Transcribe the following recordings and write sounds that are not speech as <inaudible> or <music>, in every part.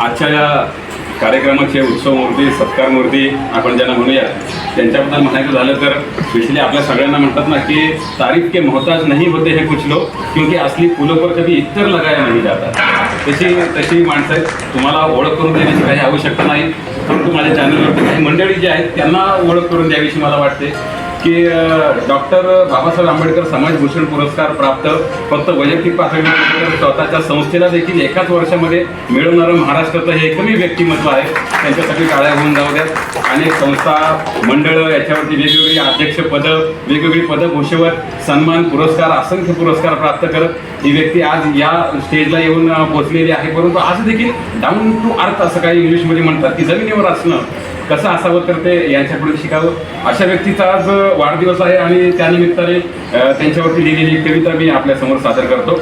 आजच्या या कार्यक्रमाचे उत्सव मूर्ती सत्कार मूर्ती आपण ज्यांना म्हणूया त्यांच्याबद्दल म्हणायचं झालं तर स्पेशली आपल्या सगळ्यांना म्हणतात ना की तारीफ के मोहताज नाही होते हे कुछ लोक क्योंकि असली फुलं पर कधी इतर लगाया नाही जातात. तशी तशी माणसं आहेत. तुम्हाला ओळख करून देण्याची काही आवश्यकता नाही. परंतु माझ्या चॅनलवरती काही मंडळी जी आहेत त्यांना ओळख करून द्यावीशी मला वाटते. की डॉक्टर बाबासाहेब आंबेडकर समाजभूषण पुरस्कार प्राप्त फक्त वैयक्तिक पातळीवर स्वतःच्या संस्थेला देखील एकाच वर्षामध्ये मिळवणारं महाराष्ट्राचं हे एकमेव व्यक्तिमत्व आहे. त्यांच्यासाठी टाळ्या होऊन जाऊ द्यात अनेक संस्था मंडळं याच्यावरती वेगवेगळी अध्यक्षपदं वेगवेगळी पदं भूषवत सन्मान पुरस्कार असंख्य पुरस्कार प्राप्त करत ही व्यक्ती आज या स्टेजला येऊन पोचलेली पोहोचलेली आहे. परंतु आज देखील डाऊन टू अर्थ असं काही इंग्लिशमध्ये म्हणतात की जमिनीवर असणं कसं असावं तर ते यांच्याकडून शिकावं. अशा व्यक्तीचा आज वाढदिवस आहे आणि त्यानिमित्ताने त्यांच्यावरती लिहिलेली कविता मी आपल्यासमोर सादर करतो.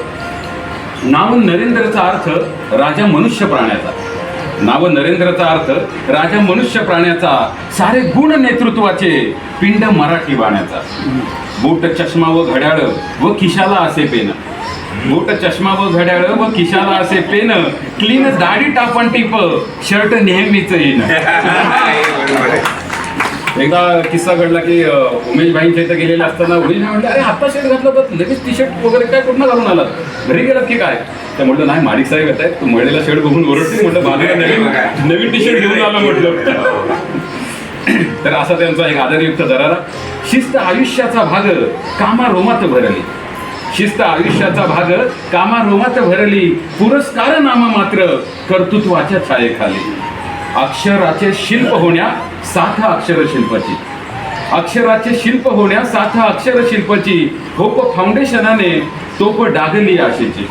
नाव नरेंद्रचा अर्थ राजा मनुष्य प्राण्याचा. नाव नरेंद्रचा अर्थ राजा मनुष्य प्राण्याचा. सारे गुण नेतृत्वाचे पिंड मराठी बाण्याचा. बूट चष्मा व घड्याळ व खिशाला असे पेन. बूट चष्मा व घड्याळ व खिशाला असे पेन क्लीन दाढी टापण टिप शर्ट नेहमीच येईन. <laughs> एकदा किस्सा घडला की उमेश भाईंच्या इथं गेलेले असताना उमेश भाई म्हणले अरे आता शर्ट घातलं तर लगेच टी शर्ट वगैरे काय कुठं घालून आलात घरी गेलात की काय? तर म्हटलं नाही माडिक साहेब येत आहेत. तू मळलेला शर्ट बघून ओरडते म्हटलं बाजूला नवीन नवीन टी शर्ट घेऊन आला म्हटलं. तर असा त्यांचा एक आदरयुक्त दरारा शिस्त आयुष्याचा भाग कामा रोमात भरली शिस्त आयुष्याचा भाग कामा रोमात भरली पुरस्कार नामा मात्र कर्तृत्वाच्या छायेखाली. अक्षराचे शिल्प होण्या साथ अक्षर शिल्पाची अक्षराचे शिल्प होण्या साथ अक्षर शिल्पाची होप फाउंडेशनाने तोप डागली आशेची.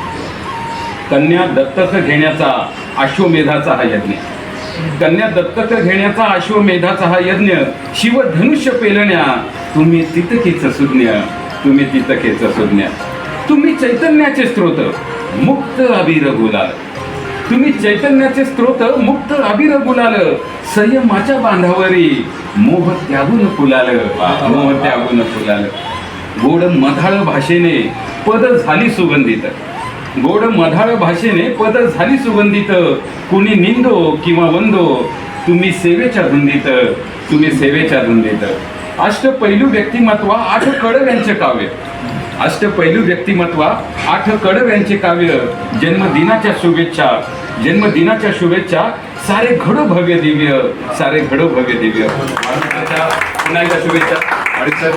कन्या दत्तक घेण्याचा अश्वमेधाचा हा यज्ञ. कन्या दत्तक घेण्याचा अश्वमेधाचा हा यज्ञ शिवधनुष्य पेलण्या तुम्ही तितकेच सुज्ञ तुम्ही तितकेच सुज्ञ. तुम्ही चैतन्याचे स्त्रोत मुक्त अबीर गुलाल. तुम्ही चैतन्याचे स्त्रोत मुक्त अबीर गुलाल. संयमाच्या बांधावरी मोह त्यागून फुलाल. मोह त्यागून फुलाल. गोड मधाळ भाषेने पद झाली सुगंधित. गोड मधाळ भाषेने पद झाली सुगंधित. कुणी निंदो किंवा वंदो तुम्ही सेवेच्या धुंदीत. तुम्ही सेवेच्या धुंदीत. अष्टपैलू व्यक्तिमत्व आठ कडव्यांचे काव्य. अष्टपैलू व्यक्तिमत्वा आठ कडव यांचे काव्य जन्मदिनाच्या शुभेच्छा जन्मदिनाच्या शुभेच्छा सारे घडो भव्य दिव्य सारे घडो भव्य दिव्य. शुभेच्छा. आणि सर